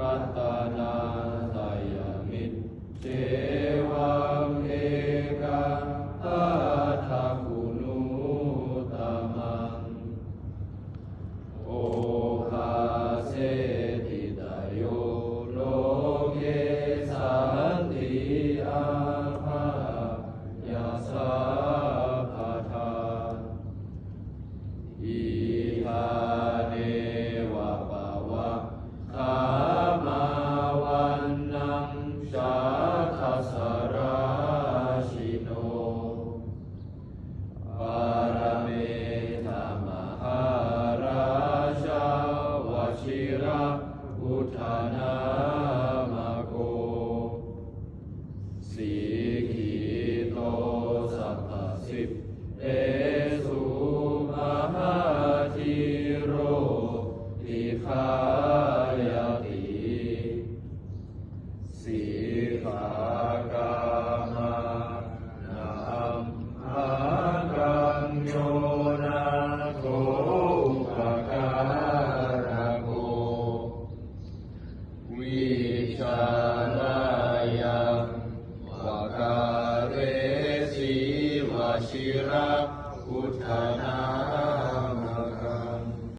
รัตนาสยามิตเจ see. ชิระพุทธนา